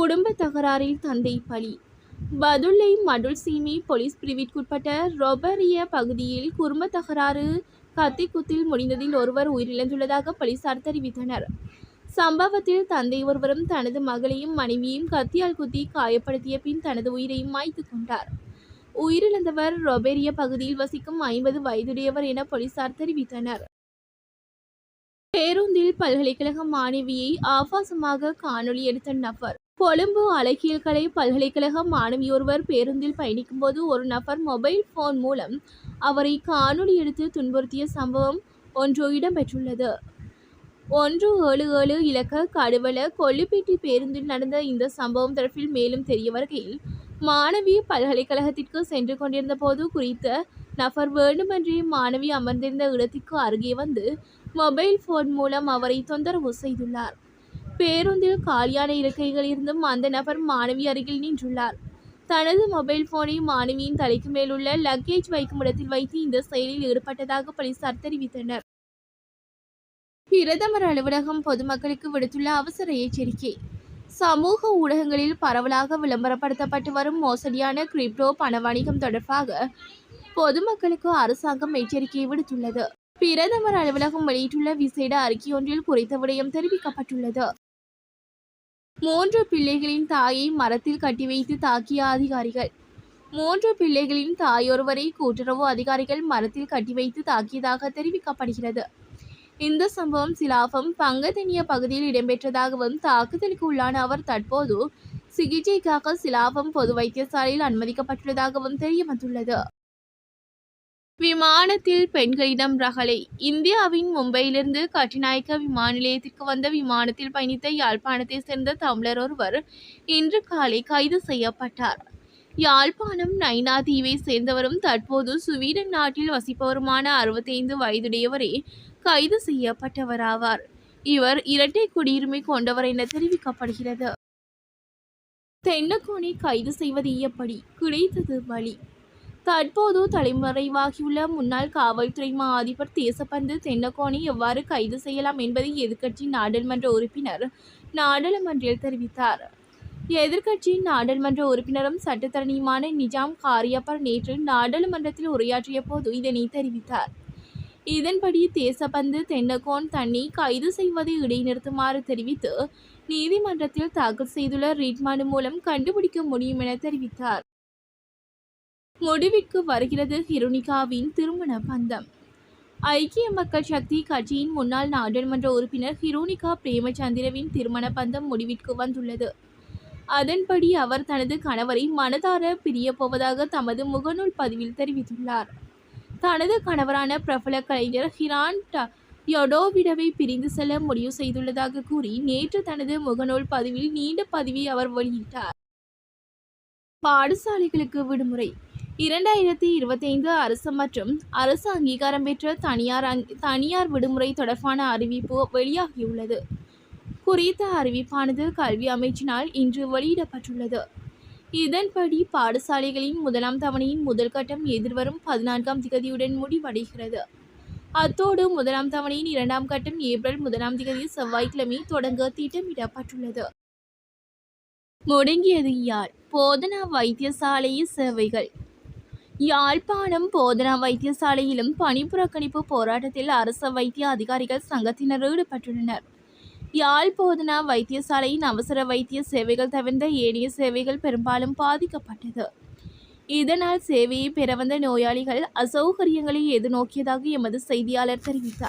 குடும்ப தகராறில் தந்தை பலி. பதுளை மடுல் சீமி போலீஸ் பிரிவிற்குட்பட்ட ரொபரிய பகுதியில் குடும்ப தகராறு கத்திக்குத்தில் முடிந்ததில் ஒருவர் உயிரிழந்துள்ளதாக போலீசார் தெரிவித்தனர். சம்பவத்தில் தந்தை ஒருவரும் தனது மகளையும் மனைவியையும் கத்தியால் குத்தி காயப்படுத்திய பின் தனது உயிரையும் மாய்த்து கொண்டார். உயிரிழந்தவர் ரொபேரிய பகுதியில் வசிக்கும் ஐம்பது வயதுடையவர் என போலீசார் தெரிவித்தனர். பேருந்தில் பல்கலைக்கழக மாணவியை ஆபாசமாக காணொளி எடுத்த நபர். கொழும்பு அழகியல்கலை பல்கலைக்கழக மாணவியொருவர் பேருந்தில் பயணிக்கும்போது ஒரு நபர் மொபைல் போன் மூலம் அவரை காணொளி எடுத்து துன்புறுத்திய சம்பவம் ஒன்று இடம்பெற்றுள்ளது. ஒன்று ஏழு ஏழு இலக்க கடுவல கொல்லிப்பேட்டி பேருந்தில் நடந்த இந்த சம்பவம் தொடர்பில் மேலும் தெரிய வருகையில் மாணவி பல்கலைக்கழகத்திற்கு சென்று கொண்டிருந்த போது குறித்த நபர் வேண்டுமென்றே மாணவி அமர்ந்திருந்த இடத்திற்கு அருகே வந்து மொபைல் போன் மூலம் அவரை தொந்தரவு செய்துள்ளார். பேருந்தில் காலியான இருக்கைகள் இருந்தும் அந்த நபர் மாணவி அருகில் நின்றுள்ளார். தனது மொபைல் போனை மாணவியின் தலைக்கு மேலுள்ள லக்கேஜ் வைக்கும் இடத்தில் வைத்து இந்த செயலில் ஈடுபட்டதாக போலீசார் தெரிவித்தனர். பிரதமர் அலுவலகம் பொதுமக்களுக்கு விடுத்துள்ள அவசர எச்சரிக்கை. சமூக ஊடகங்களில் பரவலாக விளம்பரப்படுத்தப்பட்டு வரும் மோசடியான கிரிப்டோ பண வணிகம் தொடர்பாக பொதுமக்களுக்கு அரசாங்கம் எச்சரிக்கை விடுத்துள்ளது. பிரதமர் அலுவலகம் வெளியிட்டுள்ள விசேட அறிக்கையொன்றில் குறித்த விடயம் தெரிவிக்கப்பட்டுள்ளது. மூன்று பிள்ளைகளின் தாயை மரத்தில் கட்டி வைத்து தாக்கிய அதிகாரிகள். மூன்று பிள்ளைகளின் தாயொருவரை கூட்டுறவு அதிகாரிகள் மரத்தில் கட்டி வைத்து தாக்கியதாக தெரிவிக்கப்படுகிறது. இந்த சம்பவம் சிலாபம் பங்கதெனிய பகுதியில் இடம்பெற்றதாகவும் தாக்குதலுக்கு உள்ளான அவர் தற்போது சிகிச்சைக்காக சிலாபம் பொது வைத்தியசாலையில் அனுமதிக்கப்பட்டுள்ளதாகவும் தெரிய வந்துள்ளது விமானத்தில் பெண்களிடம் ரகளை. இந்தியாவின் மும்பையிலிருந்து கட்டிநாயக்க விமான நிலையத்திற்கு வந்த விமானத்தில் பயணித்த யாழ்ப்பாணத்தை சேர்ந்த தமிழர் ஒருவர் இன்று காலை கைது செய்யப்பட்டார். யாழ்ப்பாணம் நைனா தீவை சேர்ந்தவரும் தற்போது சுவீடன் நாட்டில் வசிப்பவருமான அறுபத்தைந்து வயதுடையவரே கைது செய்யப்பட்டவராவார். இவர் இரட்டை குடியுரிமை கொண்டவர் என தெரிவிக்கப்படுகிறது. தென்னக்கோனை கைது செய்வது எப்படி? கிடைத்தது வழி. தற்போது தலைமறைவாகியுள்ள முன்னாள் காவல்துறை மா அதிபர் தேசப்பந்து தென்னக்கோனை எவ்வாறு கைது செய்யலாம் என்பதை எதிர்க்கட்சி நாடாளுமன்ற உறுப்பினர் நாடாளுமன்றில் தெரிவித்தார். எதிர்க்கட்சியின் நாடாளுமன்ற உறுப்பினரும் சட்டத்தரணியுமான நிஜாம் காரியப்பர் நேற்று நாடாளுமன்றத்தில் உரையாற்றிய போது இதனை தெரிவித்தார். இதன்படி தேசபந்து தென்னகோன் தன்னை கைது செய்வதை இடைநிறுத்துமாறு தெரிவித்து நீதிமன்றத்தில் தாக்கல் செய்துள்ள ரிட் மனு மூலம் கண்டுபிடிக்க முடியும் என தெரிவித்தார். முடிவிற்கு வருகிறது ஹிருனிகாவின் திருமண பந்தம். ஐக்கிய மக்கள் சக்தி கட்சியின் முன்னாள் நாடாளுமன்ற உறுப்பினர் ஹிரோனிகா பிரேமச்சந்திரவின் திருமண பந்தம் முடிவிற்கு வந்துள்ளது. அதன்படி அவர் தனது கணவரை மனதார பிரியப்போவதாக தமது முகநூல் பதிவில் தெரிவித்துள்ளார். தனது கணவரான பிரபல கலைஞர் ஹிரான் ட யொடோவிடவை பிரிந்து செல்ல முடிவு செய்துள்ளதாக கூறி நேற்று தனது முகநூல் பதிவில் நீண்ட பதிவை அவர் வெளியிட்டார். பாடசாலைகளுக்கு விடுமுறை. இரண்டாயிரத்தி இருபத்தைந்து அரசு மற்றும் அரசு அங்கீகாரம் பெற்ற தனியார் தனியார் விடுமுறை தொடர்பான அறிவிப்பு வெளியாகியுள்ளது. குறித்த அறிவிப்பானது கல்வி அமைச்சினால் இன்று வெளியிடப்பட்டுள்ளது. இதன்படி பாடசாலைகளின் முதலாம் தவணையின் முதல் கட்டம் எதிர்வரும் பதினான்காம் திகதியுடன் முடிவடைகிறது. அத்தோடு முதலாம் தவணையின் இரண்டாம் கட்டம் ஏப்ரல் முதலாம் திகதி செவ்வாய்க்கிழமை தொடங்க திட்டமிடப்பட்டுள்ளது. முடங்கியது யாழ் போதனா வைத்தியசாலை சேவைகள். யாழ்ப்பாணம் போதனா வைத்தியசாலையிலும் பணிப்புறக்கணிப்பு போராட்டத்தில் அரச வைத்திய அதிகாரிகள் சங்கத்தினர் ஈடுபட்டுள்ளனர். யாழ் போதனா வைத்தியசாலையின் அவசர வைத்திய சேவைகள் தவிர்ந்த ஏனைய சேவைகள் பெரும்பாலும் பாதிக்கப்பட்டது. இதனால் சேவையை பெற வந்த நோயாளிகள் அசௌகரியங்களை எதிர்நோக்கியதாக எமது செய்தியாளர் தெரிவித்தார்.